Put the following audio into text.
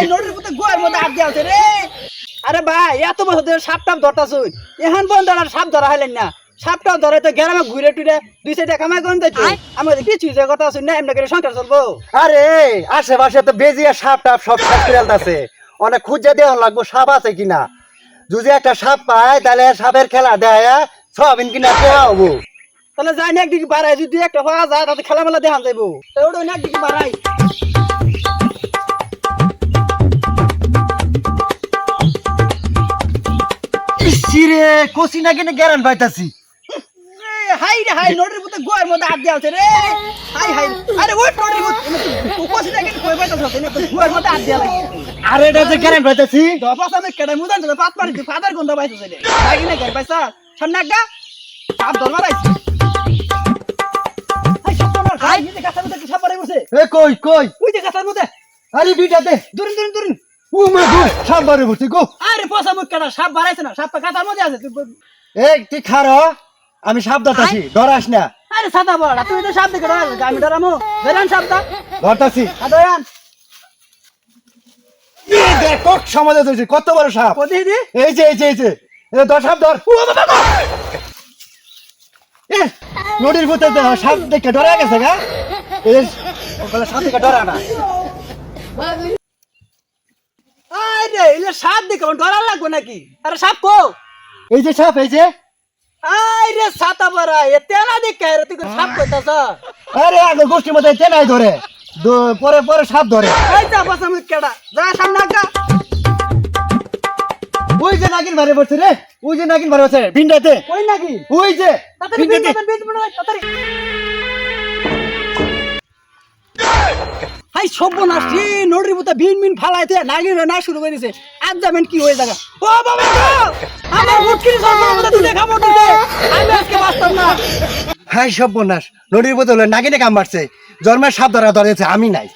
High নোটের মধ্যে গোয়ের মধ্যে আট দিয়ে আছে রে। আরে ভাই এত বছর ধরে সাপ টাপ ধরতাছ এখন পর্যন্ত আর সাপ ধরা হইলেন না। সাপটাও ধরে তো গ্রামে ঘুরে টুরে দুই সাইডে কামাই করেন তাই আমাদের কিছু যে কথা আছে না এমনি করে সংসার চলবো। আরে আশেপাশে তো বেজিয়া সাপ টাপ সব সাপ আছে অনেক খুঁজে দেওয়া লাগবো সাপ আছে কিনা। যদি একটা সাপ পায় তাহলে সাপের খেলা দেয় সবিন কিনা দেওয়া হব তাহলে যাই না একদিকে বাড়াই যদি একটা হওয়া যায় তাতে খেলা মেলা দেখান যাইবো। ওটা একদিকে বাড়াই ইসিরে কষি না কিনে গ্যারান পাইতাছি। হাই রে হাই নোটের মধ্যে গোয়ের আট দিয়ে আছে রে। হাই হাই আরে ওই নোটের মধ্যে। কোসি দেখেন কই পাইতাছ না গোয়ের মধ্যে আট দিয়ে আরে এটা যে গ্যারান পাইতাছি। দপাস আমি কেডা মুদান তো পাত পারি ফাদার গন্ধ পাইছে রে। লাগি না গাই পাইছা? সামনে একটা সাপ ধরবার আইছে হাই সাপ ধরবার হাই নিতে গাছের মধ্যে সাপ পারে বসে এ কই কই? ওই যে গাছের মধ্যে। আরে দুইটাতে দূরিন দূরিন দূরিন। ও মা গো সাপ বারে বসে গো। আরে পয়সা মুখ কেডা সাপ বাড়াইছে না? সাপ তো গাছের মধ্যে আছে। তুই এ তুই খারো আমি সাপ ধরতাছি ডরাস না। আরে সাদা বড়া তুই তো সাপ দেখে ডরা আমি ডরামো বেরান সাপটা। ধরতাছি। এ দেখ কত সমাজে ধরছি কত বড় সাপ। এই যে এই যে এই যে। ধর সাপ ধর। ও বাবা বাবা। নদীর ভিতরে তো সাপ দেখে ডরা গেছে গা। এই সাপ দেখে ডরা না। এলে সাপ দেখে আমার ডরা লাগবে নাকি? আরে সাপ কো? এই যে সাপ এই যে। আরে সাতা বড়া এতে না দেখে রে তুই সাপ কইতাছ? আরে আগে গোষ্ঠীর মধ্যে তেনাই ধরে। দ- পরে পরে সাপ ধরে। এই যা পয়সা মুখ কেডা যা সামনে আগা ওই যে নাগিন মারে পড়ছে রে। ওই যে নাগিন মারে পড়ছে ভিন্ডাতে। কই নাকি ওই যে। বিন ভিন্ডাতে তাড়াতাড়ি সব সর্বনাশ রে নড়ির মতো বিন বিন ফালাইতে নাগির না শুরু করে দিছে। আজ যাবেন কি হয়ে জায়গা ও বাবা! গো আমার মুটকির সর্বনাশ মতো তুই দেখা মরতেছে আমি আজকে বাঁচতাম না। হাই সব বনাস নদীর বোতলে নাগিনে কাম মারছে। জন্মের সাপ ধরা ধরেছে আমি নাই।